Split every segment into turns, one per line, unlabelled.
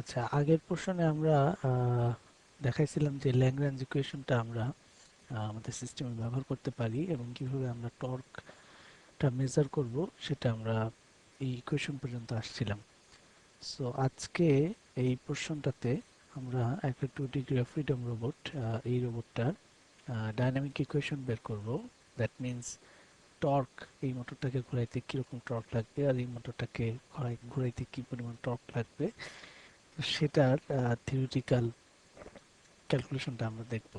আচ্ছা আগের প্রশ্নে আমরা দেখাইছিলাম যে ল্যাগ্রাঞ্জ ইকুয়েশনটা আমরা আমাদের সিস্টেমে ব্যবহার করতে পারি এবং কীভাবে আমরা টর্কটা মেজার করব সেটা আমরা এই ইকুয়েশন পর্যন্ত আসছিলাম। সো আজকে এই প্রশ্নটাতে আমরা একটা two degree of freedom robot এই রোবটটার ডাইনামিক ইকুয়েশন বের করব। দ্যাট মিন্স টর্ক এই মোটরটাকে ঘোরাইতে কীরকম টর্ক লাগবে আর এই মোটরটাকে ঘোরাই, ঘোরাইতে কী পরিমাণ টর্ক লাগবে? সেটার থিওরিটিক্যাল ক্যালকুলেশনটা আমরা দেখব।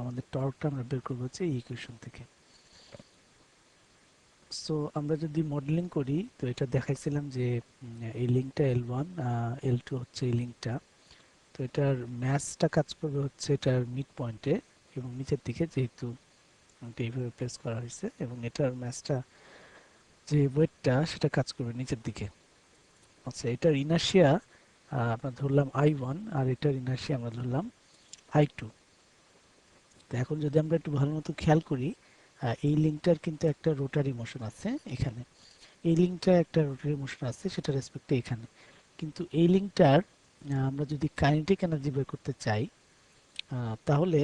আমাদের টর্কটা আমরা বের করব হচ্ছে এই ইকুয়েশন থেকে। সো আমরা যদি মডেলিং করি, তো এটা দেখাইছিলাম যে এই লিঙ্কটা এল ওয়ান এল টু হচ্ছে এই লিঙ্কটা তো এটার ম্যাথসটা কাজ করবে হচ্ছে এটার মিড পয়েন্টে এবং নিচের দিকে যেহেতু এইভাবে প্রেস করা হয়েছে এবং এটার ম্যাথসটা যে ওয়েটটা সেটা কাজ করবে নিচের দিকে। আচ্ছা এটার ইনার্শিয়া আমরা ধরলাম আই ওয়ান আর এটার ইনার্শিয়া আমরা ধরলাম আই টু তো এখন যদি আমরা একটু ভালো মতো খেয়াল করি এই লিঙ্কটার কিন্তু একটা রোটারি মোশন আছে এখানে। এই লিঙ্কটার একটা রোটারি মোশন আছে সেটা রেসপেক্টে এখানে। কিন্তু এই লিঙ্কটার আমরা যদি কাইনেটিক এনার্জি বের করতে চাই তাহলে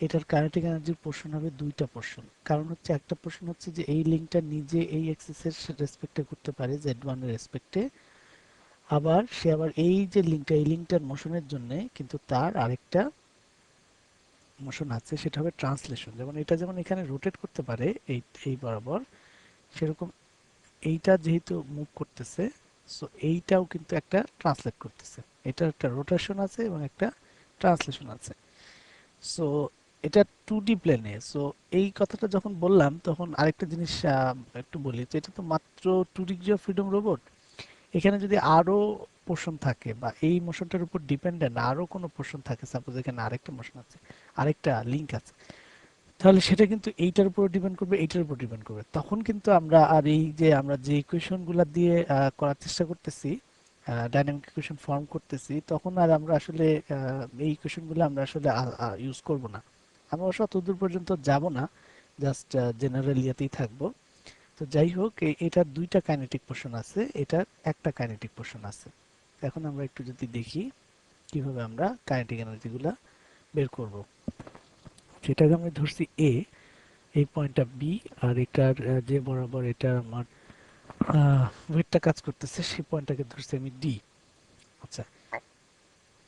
এটার কাইনেটিক এনার্জির পোর্শন হবে দুইটা পোর্শন কারণ হচ্ছে একটা পোর্শন হচ্ছে যে এই লিঙ্কটা নিজে এই এক্সিসের রেসপেক্টে করতে পারে জেড ওয়ানের রেসপেক্টে আবার সে আবার এই যে লিঙ্কটা এই লিঙ্কটার মোশনের জন্য কিন্তু তার আরেকটা মোশন আছে, সেটা হবে ট্রান্সলেশন যেমন এটা যেমন এখানে রোটেট করতে পারে, এই এই বরাবর, সেরকম এইটা যেহেতু মুভ করতেছে সো এইটাও কিন্তু একটা ট্রান্সলেট করতেছে। এটা একটা রোটেশন আছে এবং একটা ট্রান্সলেশন আছে। সো এটা টু ডি প্লেনে সো এই কথাটা যখন বললাম, তখন আরেকটা জিনিস একটু বলি, তো এটা তো মাত্র two degree of freedom robot এখানে যদি আরও পোর্শন থাকে বা এই মোশনটার উপর ডিপেন্ডেন্ট আরও কোনো পোর্শন থাকে সাপোজ এখানে আরেকটা মোশন আছে, আরেকটা লিংক আছে, তাহলে সেটা কিন্তু এইটার উপর ডিপেন্ড করবে, এইটার উপর ডিপেন্ড করবে। তখন কিন্তু আমরা আর এই যে আমরা যে ইকুয়েশনগুলা দিয়ে করার চেষ্টা করতেছি ডাইনামিক ইকুয়েশন ফর্ম করতেছি, তখন আর আমরা আসলে এই ইকুয়েশনগুলো আমরা আসলে ইউজ করব না। আমরা অবশ্য অতদূর পর্যন্ত যাব না জাস্ট জেনারেল ইয়েতেই থাকব। তো যাই হোক এটার দুইটা কাইনেটিক পোর্শন আছে, এটার একটা কাইনেটিক পোর্শন আছে। এখন আমরা একটু যদি দেখি কীভাবে আমরা কাইনেটিক এনার্জি গুলা বের করব। সেটাকে আমি ধরছি এ এই পয়েন্টটা বি আর এটার যে বরাবর এটা আমার ওয়েটটা কাজ করতেছে, সেই পয়েন্টটাকে ধরছি আমি ডি আচ্ছা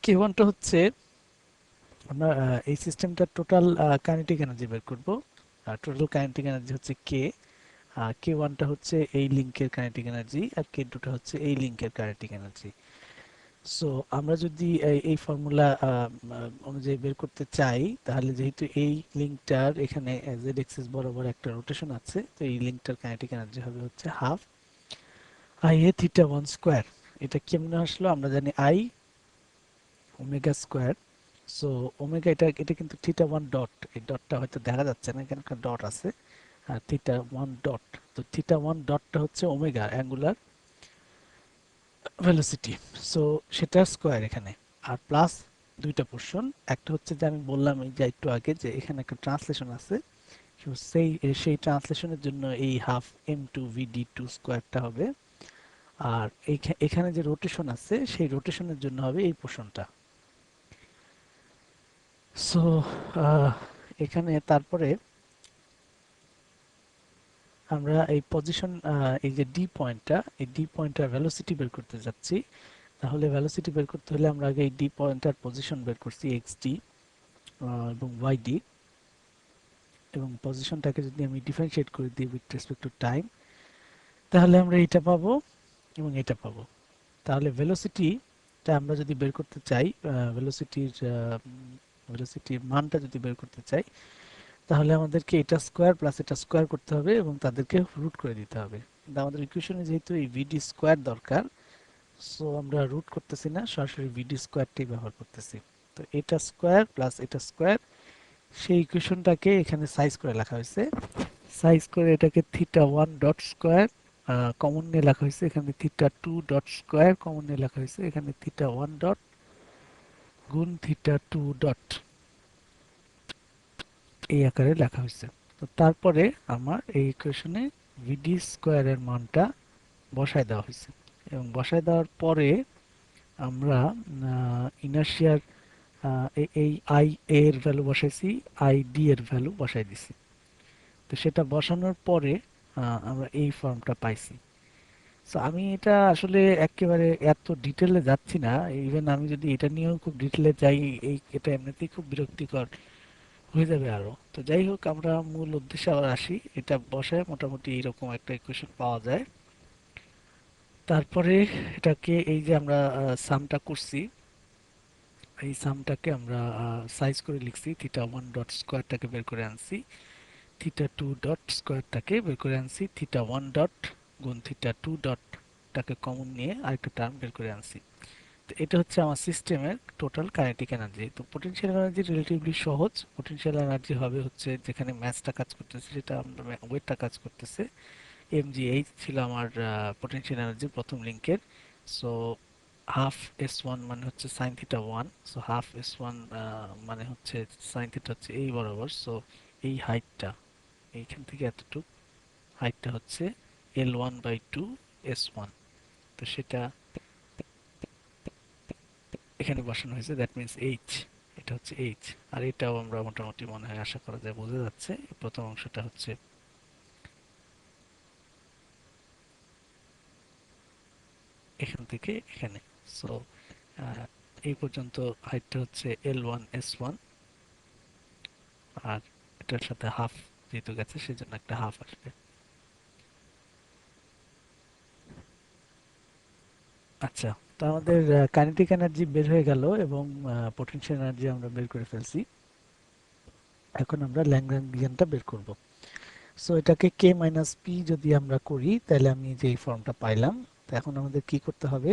কে ওয়ানটা হচ্ছে আমরা এই সিস্টেমটা টোটাল কাইনেটিক এনার্জি বের করব। আর টোটাল কাইনেটিক এনার্জি হচ্ছে কে কে ওয়ানটা হচ্ছে এই লিঙ্কের কাইনেটিক এনার্জি আর কে টুটা হচ্ছে এই লিঙ্কের কাইনেটিক এনার্জি সো আমরা যদি এই- ফর্মুলা অনুযায়ী বের করতে চাই, তাহলে যেহেতু এই লিঙ্কটার এখানে জেড এক্সিস বরাবর একটা রোটেশন আছে, তো এই লিঙ্কটার কাইনেটিক এনার্জি হবে হচ্ছে half I A theta one square এটা কেমনে আসলো? আমরা জানি I omega square so omega এটা এটা কিন্তু থিটা ওয়ান ডট এই ডটটা হয়তো দেখা যাচ্ছে না, এখানে একটা ডট আছে। থিটা ওয়ান ডট তো থিটা ওয়ান ডটটা হচ্ছে ওমেগা অ্যাঙ্গুলার ভেলোসিটি সো সেটা স্কোয়ার এখানে। আর প্লাস দুইটা পোর্শন একটা হচ্ছে যে আমি বললাম এই যে একটু আগে যে এখানে একটা ট্রান্সলেশন আছে। সেই সেই ট্রান্সলেশনের জন্য এই half M two VD two স্কোয়ারটা হবে। আর এখানে যে রোটেশন আছে, সেই রোটেশনের জন্য হবে এই পোর্শনটা সো এখানে তারপরে আমরা এই পজিশন এই যে ডি পয়েন্টটা এই ডি পয়েন্টটার ভেলোসিটি বের করতে যাচ্ছি। তাহলে ভেলোসিটি বের করতে হলে আমরা আগে এই ডি পয়েন্টটার পজিশন বের করছি এক্স ডি এবং ওয়াই ডি এবং পজিশনটাকে যদি আমি ডিফারেন্সিয়েট করে দিই উইথ রেসপেক্ট টু টাইম তাহলে আমরা এটা পাবো এবং এটা পাবো। তাহলে ভেলোসিটিটা আমরা যদি বের করতে চাই ভেলোসিটির ভেলোসিটির মানটা যদি বের করতে চাই তাহলে আমাদেরকে এটা স্কোয়ার প্লাস এটা স্কোয়ার করতে হবে এবং তাদেরকে রুট করে দিতে হবে। কিন্তু আমাদের ইকুয়েশনে যেহেতু এই ভিডি স্কোয়ার দরকার সো আমরা রুট করতেছি না, সরাসরি ভিডি স্কোয়ারটাই ব্যবহার করতেছি। তো এটা স্কোয়ার প্লাস এটা স্কোয়ার সেই ইকুয়েশনটাকে এখানে সাইজ করে লেখা হয়েছে। সাইজ করে এটাকে theta one dot square common নিয়ে লেখা হয়েছে। এখানে theta two dot square common নিয়ে লেখা হয়েছে। এখানে থিটা ওয়ান ডট গুণ থিটা টু ডট এই আকারে লেখা হয়েছে। তো তারপরে আমার এই ইকুয়েশনে ভিডি স্কোয়ারের মানটা বসায় দেওয়া হয়েছে। এবং বসায় দেওয়ার পরে আমরা ইনার্শিয়ার এই আই এর ভ্যালু বসাইছি আই ডি এর ভ্যালু বসাই দিছি। তো সেটা বসানোর পরে আমরা এই ফর্মটা পাইছি। সো আমি এটা আসলে একেবারে এত ডিটেলে যাচ্ছি না। ইভেন আমি যদি এটা নিয়েও খুব ডিটেলে যাই, এই, এটা এমনিতেই খুব বিরক্তিকর। হয়ে যাবে আরও। তো যাই হোক, আমরা মূল উদ্দেশ্যে আবার আসি। এটা বসায় মোটামুটি এইরকম একটা ইকুয়েশন পাওয়া যায়। তারপরে এটাকে এই যে আমরা সামটা করছি, এই সামটাকে আমরা সাইজ করে লিখছি। থিটা ওয়ান ডট স্কোয়ারটাকে বের করে আনছি। থিটা টু ডট স্কোয়ারটাকে বের করে আনছি। থিটা ওয়ান ডট গুণ থিটা টু ডটটাকে কমন নিয়ে আরেকটা টার্ম বের করে আনছি। এটা হচ্ছে আমার সিস্টেমের টোটাল কাইনেটিক এনার্জি তো পোটেনশিয়াল এনার্জি রিলেটিভলি সহজ। পোটেনশিয়াল এনার্জি হবে হচ্ছে যেখানে ম্যাসটা কাজ করতেছে সেটা আমরা ওয়েটটা কাজ করতেছে। এম জি এমজিএইচ ছিল আমার পোটেনশিয়াল এনার্জি প্রথম লিঙ্কের সো হাফ এস ওয়ান মানে হচ্ছে sine theta one so half S one মানে হচ্ছে সাইন থিটা হচ্ছে এই বরাবর। সো এই হাইটটা এইখান থেকে এতটুকু। হাইটটা হচ্ছে L one by two S one তো সেটা এখানে বসানো হয়েছে দ্যাট মিনস এইচ এটা হচ্ছে এইচ আর এটাও আমরা মোটামুটি মনে হয় আশা করা যায় বোঝা যাচ্ছে প্রথম অংশটা হচ্ছে এখান থেকে এখানে। সো এই পর্যন্ত হাইটটা হচ্ছে এল ওয়ান এস ওয়ান আর এটার সাথে হাফ যেহেতু গেছে, সেজন্য একটা হাফ আসবে। আচ্ছা তো আমাদের কাইনেটিক এনার্জি বের হয়ে গেল এবং পটেনশিয়াল এনার্জি আমরা বের করে ফেলছি। এখন আমরা ল্যাগ্রাঞ্জিয়ানটা বের করব। সো এটাকে কে মাইনাস পি যদি আমরা করি, তাহলে আমি যে ফর্মটা পাইলাম, তো এখন আমাদের কি করতে হবে?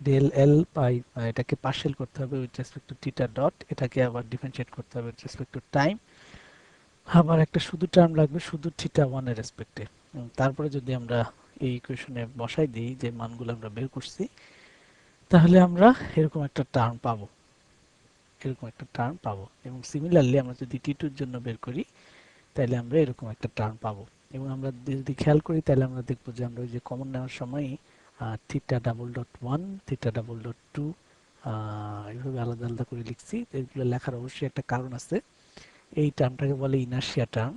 ডেল এল পাই এটাকে পার্সেল করতে হবে with respect to theta dot এটাকে আবার ডিফারেন্সিয়েট করতে হবে উইথ রেসপেক্ট টু টাইম আবার একটা শুধু টার্ম লাগবে, শুধু থিটা ওয়ানের রেসপেক্টে তারপরে যদি আমরা এই ইকুয়েশনে বসাই দিই যে মানগুলো আমরা বের করছি তাহলে আমরা এরকম একটা টার্ম পাবো। এরকম একটা টার্ম পাবো। এবং সিমিলারলি আমরা যদি টি টুর জন্য বের করি, তাহলে আমরা এরকম একটা টার্ম পাবো। এবং আমরা যদি খেয়াল করি, তাহলে আমরা দেখব যে আমরা ওই যে কমন নেওয়ার সময় theta double dot one theta double dot two এইভাবে আলাদা আলাদা করে লিখছি। এগুলো লেখার অবশ্যই একটা কারণ আছে। এই টার্মটাকে বলে ইনার্শিয়া টার্ম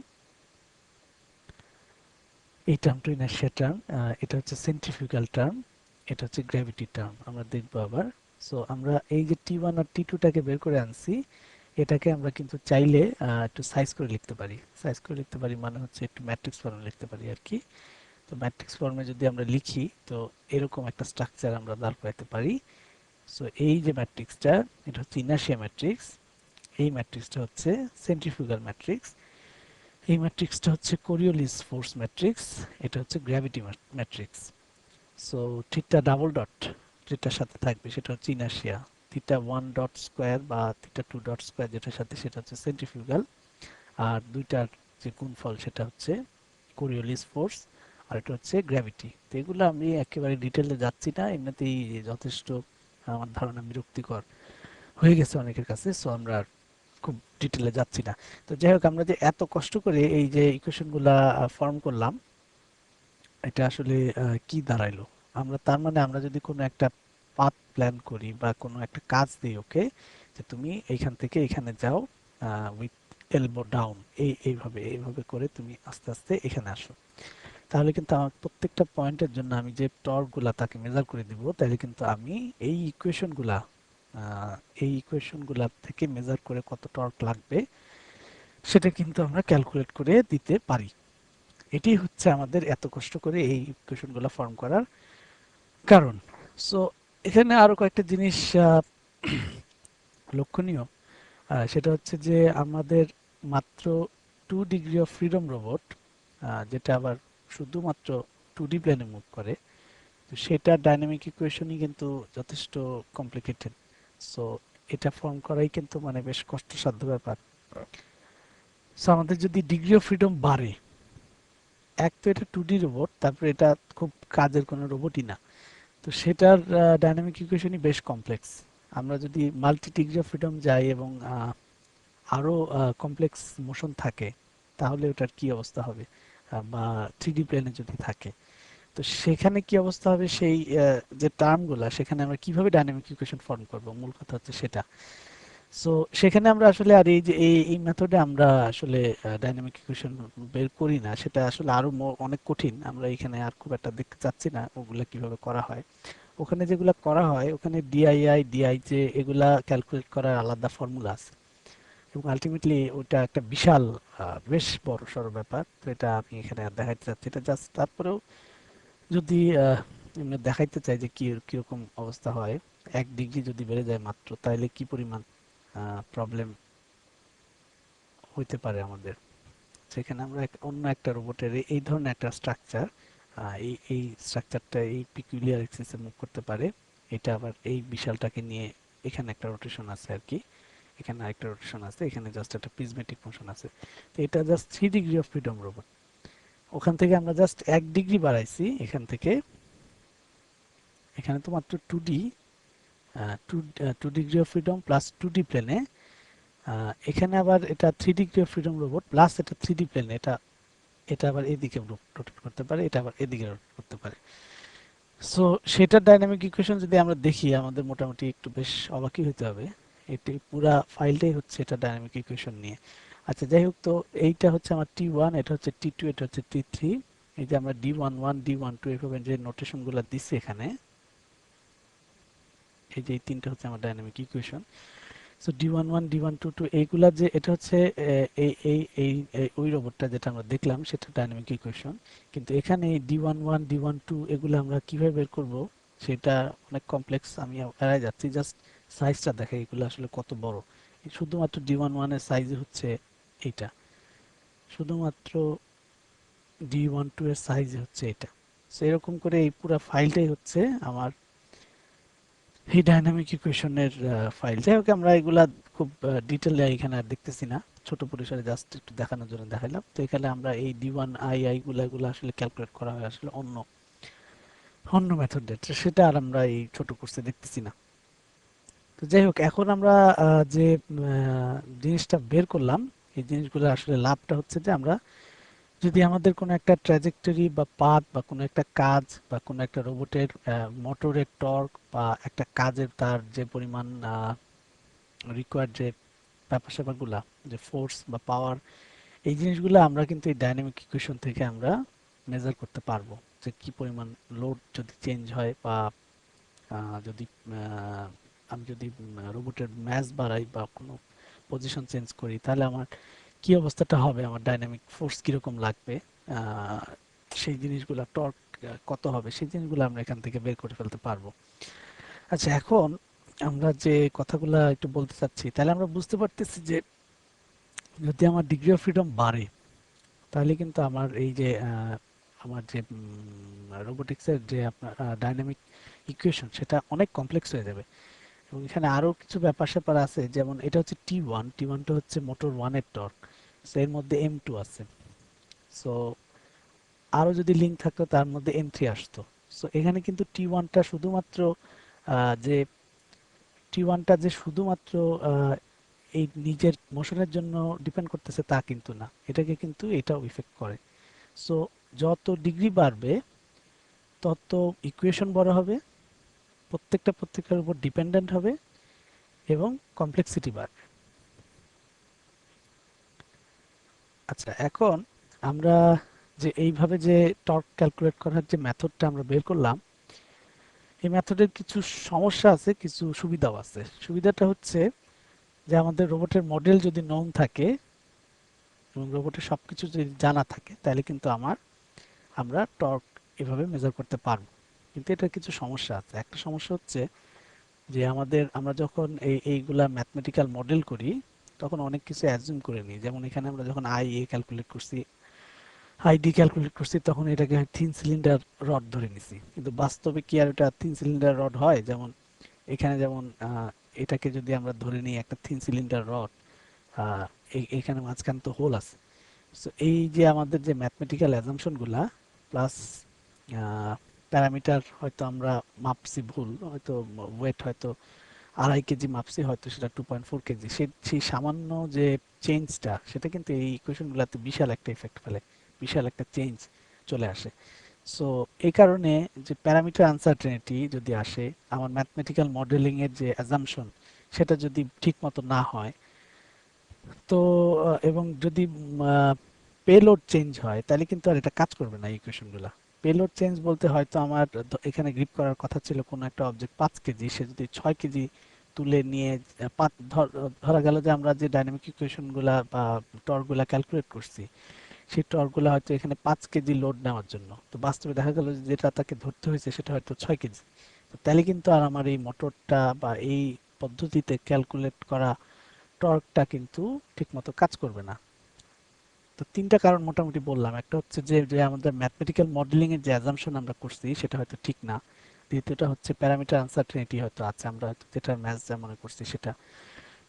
এই টার্মটা ইনার্শিয়া টার্ম এটা হচ্ছে সেন্ট্রিফিউগাল টার্ম এটা হচ্ছে গ্র্যাভিটি টার্ম আমরা দেখব আবার। সো আমরা এই যে টি ওয়ান আর টি টুটাকে বের করে আনছি, এটাকে আমরা কিন্তু চাইলে একটু সাইজ করে লিখতে পারি। সাইজ করে লিখতে পারি মানে হচ্ছে একটু ম্যাট্রিক্স ফর্মে লিখতে পারি আর কি। তো ম্যাট্রিক্স ফর্মে যদি আমরা লিখি, তো এরকম একটা স্ট্রাকচার আমরা দাঁড় করাতে পারি। সো এই যে ম্যাট্রিক্সটা এটা হচ্ছে ইনার্শিয়া ম্যাট্রিক্স এই ম্যাট্রিক্সটা হচ্ছে সেন্ট্রিফিউগাল ম্যাট্রিক্স এই ম্যাট্রিক্সটা হচ্ছে কোরিওলিস ফোর্স ম্যাট্রিক্স এটা হচ্ছে gravity matrix so theta double dot যেটার সাথে থাকবে, সেটা হচ্ছে inertia. Theta one dot square বা থিটা টু ডট স্কোয়ার যেটার সাথে, সেটা হচ্ছে সেন্ট্রিফিউগাল আর দুইটার যে গুণফল, সেটা হচ্ছে কোরিওলিস ফোর্স আর এটা হচ্ছে গ্র্যাভিটি তো এগুলো আমি একেবারে ডিটেলে যাচ্ছি না, এমনিতেই যথেষ্ট আমার ধারণা বিরক্তিকর হয়ে গেছে অনেকের কাছে সো আমরা খুব ডিটেলে যাচ্ছি না। তো যাই হোক, আমরা যে এত কষ্ট করে এই যে ইকুয়েশনগুলা ফর্ম করলাম এটা আসলে কি দাঁড়াইলো? আমরা, তার মানে আমরা যদি কোনো একটা পাথ প্ল্যান করি বা কোনো একটা কাজ দিই ওকে যে তুমি এইখান থেকে এখানে যাও উইথ এলবো ডাউন এই, এইভাবে এইভাবে করে তুমি আস্তে আস্তে এখানে আসো। তাহলে কিন্তু আমার প্রত্যেকটা পয়েন্টের জন্য আমি যে টর্কগুলা তাকে মেজার করে দিব, তাহলে কিন্তু আমি এই ইকুয়েশনগুলা এই ইকুয়েশনগুলা থেকে মেজার করে কত টর্ক লাগবে, সেটা কিন্তু আমরা ক্যালকুলেট করে দিতে পারি। এটি হচ্ছে আমাদের এত কষ্ট করে এই ইকুয়েশনগুলো ফর্ম করার কারণ। সো এখানে আরও কয়েকটা জিনিস লক্ষণীয়। সেটা হচ্ছে যে আমাদের মাত্র two degree of freedom robot যেটা আবার শুধুমাত্র টু ডি প্ল্যানে মুভ করে, তো সেটা ডাইনামিক ইকুয়েশনই কিন্তু যথেষ্ট কমপ্লিকেটেড সো এটা ফর্ম করাই কিন্তু মানে বেশ কষ্টসাধ্য ব্যাপার। সো আমাদের যদি ডিগ্রি অফ ফ্রিডম বাড়ে এক তো এটা টু ডি রোবট তারপরে এটা খুব কাজের কোনো রোবটই না। তো সেটার ডাইনামিক ইকুয়েশনই বেশ কমপ্লেক্স আমরা যদি মাল্টি ডিগ্রি অফ ফ্রিডম যাই এবং আরও কমপ্লেক্স মোশন থাকে, তাহলে ওটার কি অবস্থা হবে? বা থ্রি ডি প্লেনে যদি থাকে। তো সেখানে কি অবস্থা হবে? সেই যে টার্মগুলা সেখানে আমরা কীভাবে ডাইনামিক ইকুয়েশন ফর্ম করব? মূল কথা হচ্ছে সেটা। সো সেখানে আমরা আসলে আর এই যে, এই মেথডে আমরা আসলে ডাইনামিক ইকুয়েশন বের করি না। সেটা আসলে আরও অনেক কঠিন। আমরা এখানে আর খুব একটা দেখতে চাচ্ছি না ওগুলা কীভাবে করা হয়। ওখানে যেগুলা করা হয়, ওখানে ডিআইআই ডিআইজে এগুলা ক্যালকুলেট করার আলাদা ফর্মুলা আছে। এবং আলটিমেটলি ওটা একটা বিশাল বেশ বড় সড় ব্যাপার। তো এটা আমি এখানে আর দেখাইতে চাচ্ছি এটা জাস্ট তারপরেও যদি দেখাইতে চাই যে কি, কীরকম অবস্থা হয়, এক ডিগ্রি যদি বেড়ে যায় মাত্র তাহলে কি পরিমাণ প্রবলেম হইতে পারে আমাদের। সেখানে আমরা অন্য একটা রোবটের এই ধরনের একটা স্ট্রাকচার এই এই স্ট্রাকচারটা এই পিকুলিয়ার এক্সিসে মুভ করতে পারে। এটা আবার এই বিশালটাকে নিয়ে এখানে একটা রোটেশন আছে আর কি। এখানে আরেকটা রোটেশন আছে, এখানে জাস্ট একটা প্রিজমেটিক মোশন আছে। তো এটা just three degree of freedom robot ওখান থেকে আমরা জাস্ট এক ডিগ্রি বাড়াইছি, এখান থেকে। এখানে তো মাত্র two D two two degree of freedom plus two D প্লেনে এখানে আবার এটা three degree of freedom robot plus এটা থ্রি ডি প্লেনে এটা এটা আবার এদিকে রোটেট করতে পারে, এটা আবার এদিকে রোটেট করতে পারে। সো সেটার ডাইনামিক ইকুয়েশন যদি আমরা দেখি, আমাদের মোটামুটি একটু বেশ অবাকই হতে হবে। এটি পুরা ফাইলটাই হচ্ছে এটা ডাইনামিক ইকুয়েশন নিয়ে। আচ্ছা যাই হোক তো, এইটা হচ্ছে আমার টি ওয়ান এটা হচ্ছে টি টু এটা হচ্ছে টি থ্রি এই যে আমরা D one one D one two এভাবে যে নোটেশনগুলো দিচ্ছি এখানে এই যে এই তিনটা হচ্ছে আমার dynamic equation so D one one D one two two এইগুলা যে এটা হচ্ছে এই এই এই ওই রোবটটা যেটা আমরা দেখলাম, সেটা ডাইনামিক ইকুয়েশন কিন্তু এখানে D one one D one two এগুলো আমরা কীভাবে বের করব, সেটা অনেক কমপ্লেক্স আমি এড়াই যাচ্ছি। জাস্ট সাইজটা দেখে এগুলো আসলে কত বড়। শুধুমাত্র ডি ওয়ান ওয়ানের সাইজ হচ্ছে এইটা। শুধুমাত্র ডি ওয়ান টু এর সাইজ হচ্ছে এটা। সো এরকম করে এই পুরো ফাইলটাই হচ্ছে আমার এই ডাইনামিক ইকুয়েশনের ফাইল যাই হোক, আমরা এগুলা খুব ডিটেলে এখানে আর দেখতেছি না। ছোট পরিসরে জাস্ট একটু দেখানোর জন্য দেখাইলাম। তো এখানে আমরা এই ডি ওয়ান আই আই গুলা, এগুলো আসলে ক্যালকুলেট করা হয় আসলে অন্য অন্য মেথডে সেটা আর আমরা এই ছোট কোর্সে দেখতেছি না। তো যাই হোক, এখন আমরা যে জিনিসটা বের করলাম, এই জিনিসগুলো আসলে লাভটা হচ্ছে যে আমরা যদি আমাদের কোনো একটা ট্র্যাজেক্টরি বা পাথ বা কোনো একটা কাজ বা কোনো একটা রোবটের মোটরের টর্ক বা একটা কাজের তার যে পরিমাণ রিকোয়ার্ড যে ব্যাপার স্যাপারগুলা যে ফোর্স বা পাওয়ার এই জিনিসগুলো আমরা কিন্তু এই ডাইনামিক ইকুয়েশন থেকে আমরা মেজার করতে পারব যে কি পরিমাণ লোড যদি চেঞ্জ হয় বা যদি আমি যদি রোবটের ম্যাস বাড়াই বা কোনো পজিশন চেঞ্জ করি, তাহলে আমার কি অবস্থাটা হবে? আমার ডাইনামিক ফোর্স কীরকম লাগবে? সেই জিনিসগুলো টর্ক কত হবে? সেই জিনিসগুলো আমরা এখান থেকে বের করে ফেলতে পারব। আচ্ছা এখন আমরা যে কথাগুলো একটু বলতে চাচ্ছি, তাহলে আমরা বুঝতে পারতেছি যে যদি আমার ডিগ্রি অফ ফ্রিডম বাড়ে, তাহলে কিন্তু আমার এই যে আমার যে রোবোটিক্সের যে আপনার ডাইনামিক ইকুয়েশন সেটা অনেক কমপ্লেক্স হয়ে যাবে। এবং এখানে আরও কিছু ব্যাপার স্যাপার আছে, যেমন এটা হচ্ছে টি ওয়ান টি ওয়ানটা হচ্ছে মোটর ওয়ানের টর্ক সো এর মধ্যে এম টু আছে। সো আরও যদি লিঙ্ক থাকতো, তার মধ্যে এম থ্রি আসতো। সো এখানে কিন্তু টি ওয়ানটা শুধুমাত্র যে টি ওয়ানটা যে শুধুমাত্র এই নিজের মোশনের জন্য ডিপেন্ড করতেছে তা কিন্তু না। এটাকে কিন্তু এটাও ইফেক্ট করে। সো যত ডিগ্রি বাড়বে, তত ইকুয়েশন বড় হবে। প্রত্যেকটা প্রত্যেকটার উপর ডিপেন্ডেন্ট হবে এবং কমপ্লেক্সিটি বাড়বে। আচ্ছা এখন আমরা যে এইভাবে যে টর্ক ক্যালকুলেট করার যে মেথডটা আমরা বের করলাম, এই মেথডের কিছু সমস্যা আছে, কিছু সুবিধাও আছে। সুবিধাটা হচ্ছে যে আমাদের রোবটের মডেল যদি নন থাকে এবং রোবটের সবকিছু যদি জানা থাকে, তাহলে কিন্তু আমার, আমরা টর্ক এভাবে মেজার করতে পারব। কিন্তু এটা কিছু সমস্যা আছে। একটা সমস্যা হচ্ছে যে আমাদের, আমরা যখন এই, এইগুলা ম্যাথমেটিক্যাল মডেল করি, তখন অনেক কিছু অ্যাজিউম করে নিই। যেমন এখানে আমরা যখন আই এ ক্যালকুলেট করছি আইডি ক্যালকুলেট করছি, তখন এটাকে থিন সিলিন্ডার রড ধরে নিছি। কিন্তু বাস্তবে কি আর এটা থিন সিলিন্ডার রড হয়? যেমন এখানে যেমন এটাকে যদি আমরা ধরে নিই একটা থিন সিলিন্ডার রড এখানে মাঝখানে তো হোল আছে। সো এই যে আমাদের যে ম্যাথমেটিক্যাল অ্যাজামশনগুলা প্লাস প্যারামিটার হয়তো আমরা মাপছি ভুল, হয়তো ওয়েট হয়তো আড়াই কেজি মাপছি, হয়তো সেটা টু পয়েন্ট ফোর কেজি। সেই সামান্য যে চেঞ্জটা সেটা কিন্তু এই ইকুয়েশন গুলাতে বিশাল একটা ইফেক্ট ফেলে, বিশাল একটা চেঞ্জ চলে আসে। সো এই কারণে যে প্যারামিটার আনসার্টেনিটি যদি আসে, আমার ম্যাথমেটিক্যাল মডেলিংয়ের যে অ্যাজামশন সেটা যদি ঠিক মতো না হয়, তো এবং যদি পেলোড চেঞ্জ হয়, তাহলে কিন্তু আর এটা কাজ করবে না ইকুয়েশনগুলো পেলোড চেঞ্জ বলতে হয়তো আমার এখানে গ্রিপ করার কথা ছিল কোনো একটা অবজেক্ট পাঁচ কেজি, সে যদি ছয় কেজি তুলে নিয়ে পাঁচ, ধর- গেল যে আমরা যে ডাইনামিক ইকুয়েশনগুলা বা টর্কগুলা ক্যালকুলেট করছি, সেই টর্কগুলো হয়তো এখানে পাঁচ কেজি লোড নেওয়ার জন্য। তো বাস্তবে দেখা গেল যেটা তাকে ধরতে হয়েছে সেটা হয়তো ছয় কেজি। তো তাহলে কিন্তু আর আমার এই মোটরটা বা এই পদ্ধতিতে ক্যালকুলেট করা টর্কটা কিন্তু ঠিকমতো কাজ করবে না। তো তিনটা কারণ মোটামুটি বললাম। একটা হচ্ছে যে যে আমাদের ম্যাথমেটিক্যাল মডেলিং এর যে অ্যাজাম্পশন আমরা করছি, সেটা হয়তো ঠিক না। দ্বিতীয়টা হচ্ছে প্যারামিটার আনসার্টেনিটি হয়তো আছে, আমরা হয়তো যেটা ম্যাথ যা মনে করছি সেটা।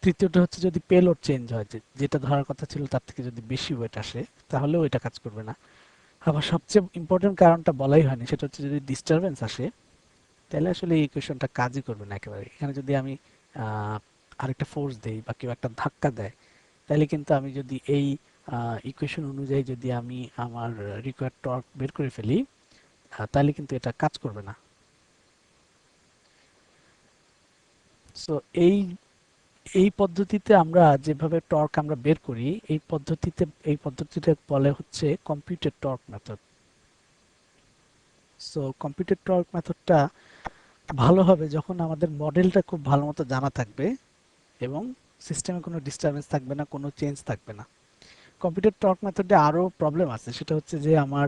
তৃতীয়টা হচ্ছে যদি পেলোড চেঞ্জ হয়, যে, যেটা ধরার কথা ছিল তার থেকে যদি বেশি ওয়েট আসে, তাহলেও এটা কাজ করবে না। আবার সবচেয়ে ইম্পর্টেন্ট কারণটা বলাই হয়নি, সেটা হচ্ছে যদি ডিস্টারবেন্স আসে, তাহলে আসলে এই ইকুয়েশনটা কাজই করবে না একেবারে। এখানে যদি আমি আরেকটা ফোর্স দেই বা কেউ একটা ধাক্কা দেয়, তাহলে কিন্তু আমি যদি এই ইকুয়েশন অনুযায়ী যদি আমি আমার রিকোয়ার্ড টর্ক বের করে ফেলি তাহলে কিন্তু এটা কাজ করবে না। সো এই এই পদ্ধতিতে আমরা যেভাবে টর্ক আমরা বের করি, এই পদ্ধতিতে, এই পদ্ধতিটা বলে হচ্ছে computed torque method so computer torque মেথডটা ভালো হবে যখন আমাদের মডেলটা খুব ভালো মতো জানা থাকবে এবং সিস্টেমে কোনো ডিস্টারবেন্স থাকবে না, কোনো চেঞ্জ থাকবে না। কম্পিউটার টর্ক মেথডে আরও প্রবলেম আছে। সেটা হচ্ছে যে আমার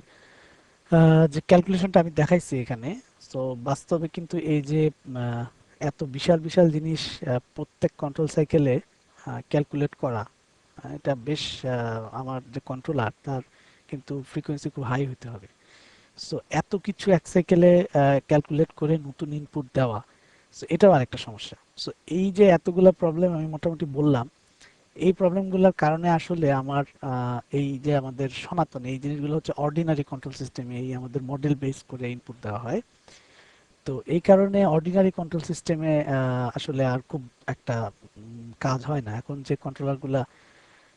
যে ক্যালকুলেশনটা আমি দেখাইছি এখানে তো বাস্তবে কিন্তু এই যে এত বিশাল বিশাল জিনিস প্রত্যেক কন্ট্রোল সাইকেলে ক্যালকুলেট করা এটা বেশ আমার যে কন্ট্রোলার তার কিন্তু ফ্রিকোয়েন্সি খুব হাই হতে হবে। সো এত কিছু এক সাইকেলে ক্যালকুলেট করে নতুন ইনপুট দেওয়া সো এটাও আরেকটা সমস্যা। সো এই যে এতগুলা প্রবলেম আমি মোটামুটি বললাম এই প্রবলেমগুলোর কারণে আসলে আমার এই যে আমাদের সনাতন, এই জিনিসগুলো হচ্ছে অর্ডিনারি কন্ট্রোল সিস্টেমে এই আমাদের মডেল বেস করে ইনপুট দেওয়া হয়। তো এই কারণে অর্ডিনারি কন্ট্রোল সিস্টেমে আসলে আর খুব একটা কাজ হয় না। এখন যে কন্ট্রোলারগুলা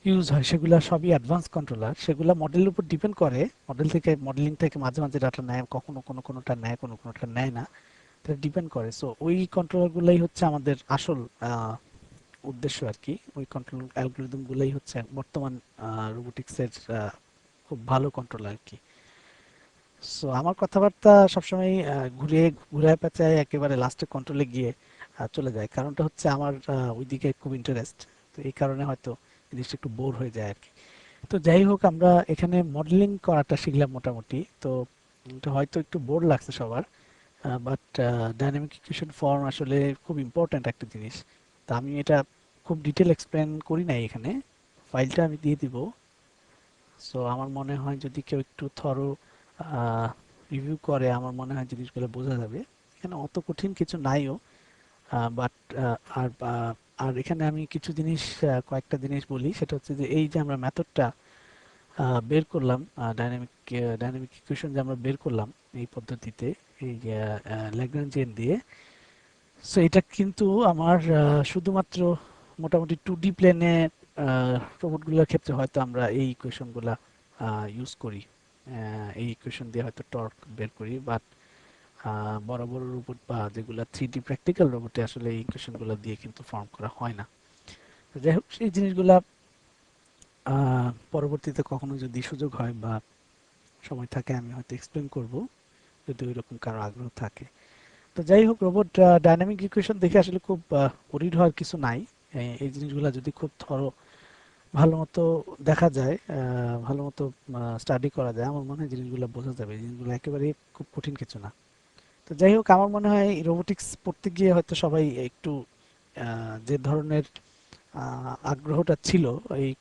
ইউজ হয়, সেগুলা সবই অ্যাডভান্স কন্ট্রোলার সেগুলা মডেলের উপর ডিপেন্ড করে। মডেল থেকে মডেলিং থেকে মাঝে মাঝে ডাটা নেয়, কখনো কোনো কোনোটা নেয়, কোনো কোনোটা নেয় না। ডিপেন্ড করে। সো ওই কন্ট্রোলারগুলাই হচ্ছে আমাদের আসল উদ্দেশ্য আর কি, ওই কন্ট্রোল অ্যালগোরিদম গুলাই হচ্ছে বর্তমান রোবোটিক্সের খুব ভালো কন্ট্রোল আর কি। সো আমার কথাবার্তা সবসময় ঘুরে, ঘুরায় পেঁচায়, একেবারে লাস্টে কন্ট্রোলে গিয়ে চলে যায়। কারণটা হচ্ছে আমার ওইদিকে খুব ইন্টারেস্ট তো এই কারণে হয়তো জিনিসটা একটু বোর হয়ে যায় আর কি। তো যাই হোক, আমরা এখানে মডেলিং করাটা শিখলাম মোটামুটি। তো হয়তো একটু বোর লাগছে সবার বাট ডাইনামিক ইকুয়েশন ফর্ম আসলে খুব ইম্পর্ট্যান্ট একটা জিনিস। তা আমি এটা খুব ডিটেল এক্সপ্লেন করি নাই এখানে। ফাইলটা আমি দিয়ে দিব। সো আমার মনে হয় যদি কেউ একটু থরো রিভিউ করে, আমার মনে হয় জিনিসগুলো বোঝা যাবে। এখানে অত কঠিন কিছু নাইও। বাট আর আর এখানে আমি কিছু জিনিস কয়েকটা জিনিস বলি। সেটা হচ্ছে যে এই যে আমরা মেথডটা বের করলাম ডাইনামিক ডাইনামিক ইকুয়েশন যে আমরা বের করলাম এই পদ্ধতিতে, এই ল্যাগ্রাঞ্জিয়ান দিয়ে সো এটা কিন্তু আমার শুধুমাত্র মোটামুটি টু ডি প্লেনে রোবটগুলোর ক্ষেত্রে হয়তো আমরা এই ইকুয়েশনগুলা ইউজ করি। এই ইকুয়েশন দিয়ে হয়তো টর্ক বের করি বাট বড় বড় রোবট বা যেগুলা থ্রি ডি প্র্যাকটিক্যাল রোবটে আসলে এই ইকুয়েশনগুলো দিয়ে কিন্তু ফর্ম করা হয় না। যাই হোক, সেই জিনিসগুলা পরবর্তীতে কখনো যদি সুযোগ হয় বা সময় থাকে, আমি হয়তো এক্সপ্লেন করব, যদি ওইরকম কারও আগ্রহ থাকে। তো যাই হোক রোবট ডাইনামিক ইকুয়েশন দেখে আসলে খুব ওরিড হওয়ার কিছু নাই। এই- এই জিনিসগুলো যদি খুব ধরো ভালো মতো দেখা যায় ভালো মতো স্টাডি করা যায়, আমার মনে হয় জিনিসগুলো বোঝা যাবে। এই জিনিসগুলো একেবারে খুব কঠিন কিছু না। তো যাই হোক, আমার মনে হয় রোবোটিক্স পড়তে গিয়ে হয়তো সবাই একটু যে ধরনের আগ্রহটা ছিল, এই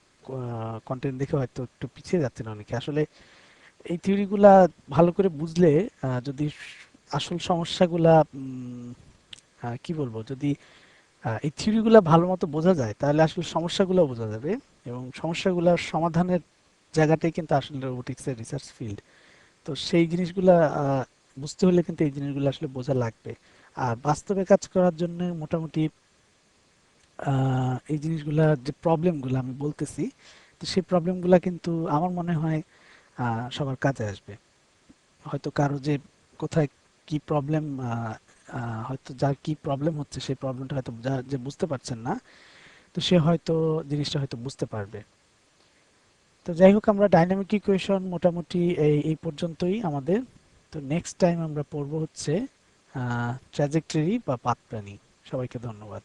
কন্টেন্ট দেখে হয়তো একটু পিছিয়ে যাচ্ছেন অনেকে। আসলে এই থিওরিগুলা ভালো করে বুঝলে যদি আসল সমস্যাগুলা কি বলব? যদি এই থিওরিগুলা ভালো মতো বোঝা যায়, তাহলে আসলে সমস্যাগুলো বোঝা যাবে এবং সমস্যাগুলোর সমাধানের জায়গাটাই কিন্তু আসলে রোবোটিক্সের রিসার্চ ফিল্ড তো সেই জিনিসগুলা বুঝতে হলে কিন্তু এই জিনিসগুলো আসলে বোঝা লাগবে। আর বাস্তবে কাজ করার জন্য মোটামুটি এই জিনিসগুলা যে প্রবলেমগুলো আমি বলতেছি, তো সেই প্রবলেমগুলো কিন্তু আমার মনে হয় সবার কাজে আসবে। হয়তো কারও যে কোথায় কি প্রবলেম হয়তো যার কি প্রবলেম হচ্ছে, সেই প্রবলেমটা হয়তো যা- বুঝতে পারছেন না, তো সে হয়তো জিনিসটা হয়তো বুঝতে পারবে। তো যাই হোক, আমরা ডাইনামিক ইকুয়েশন মোটামুটি এই এই পর্যন্তই আমাদের। তো নেক্সট টাইম আমরা পড়ব হচ্ছে ট্র্যাজেক্টরি বা পাত প্রাণী। সবাইকে ধন্যবাদ।